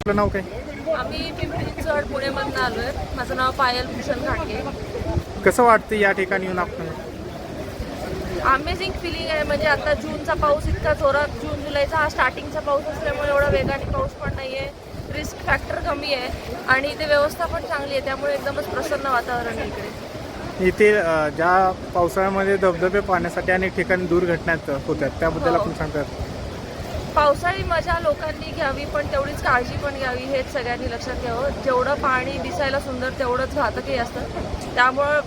आपलं नाव काय? आम्ही पिंपरी चिंचवड पुणेमधनं आलो आहे माझं नाव पायल भूषण घाटगे. कसं वाटतं या ठिकाणी येऊन आपण अमेझिंग फिलिंग आहे. म्हणजे आता जूनचा पाऊस इतका जोरात जून जुलैचा हा स्टार्टिंगचा पाऊस असल्यामुळे एवढा वेगाने पाऊस पण नाही आहे रिस्क फॅक्टर कमी आहे. आणि इथे व्यवस्था पण चांगली आहे. त्यामुळे एकदमच प्रसन्न वातावरण आहे इकडे. इथे अ, ज्या पावसाळ्यामध्ये धबधबे पाहण्यासाठी अनेक ठिकाणी दुर्घटना होत्यात त्याबद्दल हो. आपण सांगतात. पावसाळी मजा लोकांनी घ्यावी पण तेवढीच काळजी पण घ्यावी हेच सगळ्यांनी लक्षात घ्यावं जेवढं पाणी दिसायला सुंदर तेवढंच घातकही असतं. त्यामुळं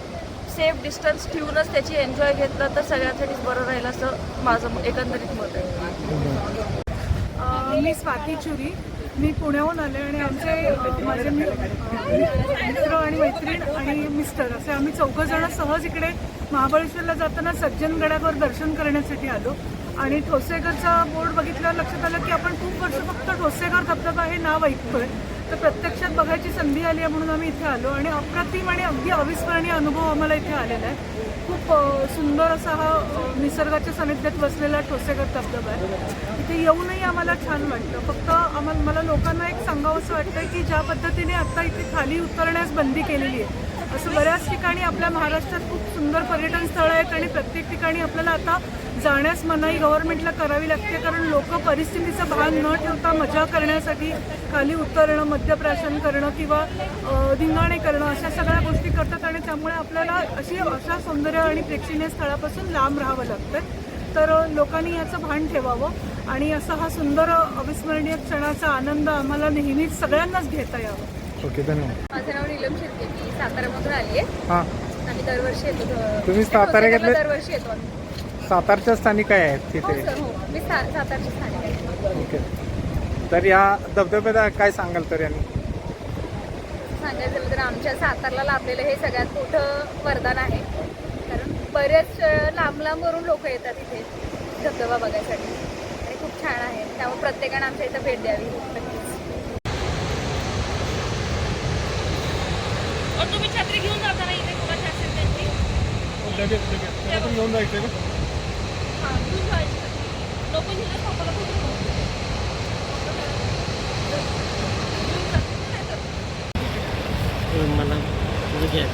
सेफ डिस्टन्स ठेवूनच त्याची एन्जॉय घेतलं तर सगळ्यांसाठीच बरं राहील असं माझं एकंदरीत मत आहे. मी स्वाती चुरी. मी पुण्याहून आले आणि आमचे माझे मित्र आणि मैत्रीण आणि मिस्टर असे आम्ही चौघं जण सहज इकडे महाबळेश्वरला जाताना सज्जनगडावर दर्शन करण्यासाठी आलो. आणि ठोसेगरचा बोर्ड बघितल्यावर लक्षात आलं की आपण खूप वर्ष फक्त ठोसेगर धबधबा हे नाव ऐकतोय. तर प्रत्यक्षात बघायची संधी आली आहे म्हणून आम्ही इथे आलो आणि अप्रतिम आणि अगदी अविस्मरणीय अनुभव आम्हाला इथे आलेला आहे. खूप सुंदर असा हा निसर्गाच्या सानिध्यात बसलेला ठोसेकर धबधबा आहे. इथे येऊनही आम्हाला छान वाटतं. फक्त आम्हाला मला लोकांना एक सांगावं असं वाटतं की ज्या पद्धतीने आता इथे खाली उतरण्यास बंदी केलेली आहे असं बऱ्याच ठिकाणी आपल्या महाराष्ट्रात खूप सुंदर पर्यटन स्थळं आहेत आणि प्रत्येक ठिकाणी आपल्याला आता जाण्यास मनाई गव्हर्नमेंटला करावी लागते. कारण लोक परिस्थितीचं भान न ठेवता मजा करण्यासाठी खाली उतरणं मद्यप्राशन करणं किंवा धिंगाणे करणं अशा सगळ्या गोष्टी करतात आणि त्यामुळे आपल्याला अशी अशा सौंदर्य आणि प्रेक्षणीय स्थळापासून लांब राहावं लागतं. तर लोकांनी याचं भान ठेवावं आणि असा हा सुंदर अविस्मरणीय क्षणाचा आनंद आम्हाला नेहमीच सगळ्यांनाच घेता यावं. ओके धन्यवाद. माझं नाव नीलम शिर्के मी साताऱ्यामधून आली आहे हां. आम्ही दरवर्षी येतो. तुम्ही सातारा घेतले? दरवर्षी येतो आम्ही. सातारच्या स्थानिक काय आहेत हो तिथे? सर हो. मी सा- सातारची स्थानिक आहे. ओके. तर या धबधब्यात काय सांगाल तर यांनी? सांगायचं झालं तर आमच्या सातारला लाभलेलं हे सगळ्यात मोठं वरदान आहे. कारण बरेच अं, लांब लांबवरून लोक येतात इथे धबधबा बघायसाठी. आणि खूप छान आहे. त्यामुळे प्रत्येकानं आमच्या इथं भेट द्यावी. नक्कीच तुम्ही छत्री घेऊन जाता ना इथे कोणाची असेल त्यांची घेऊन जायचं हां घेऊन जायची पप्पाला मला तुझं घ्या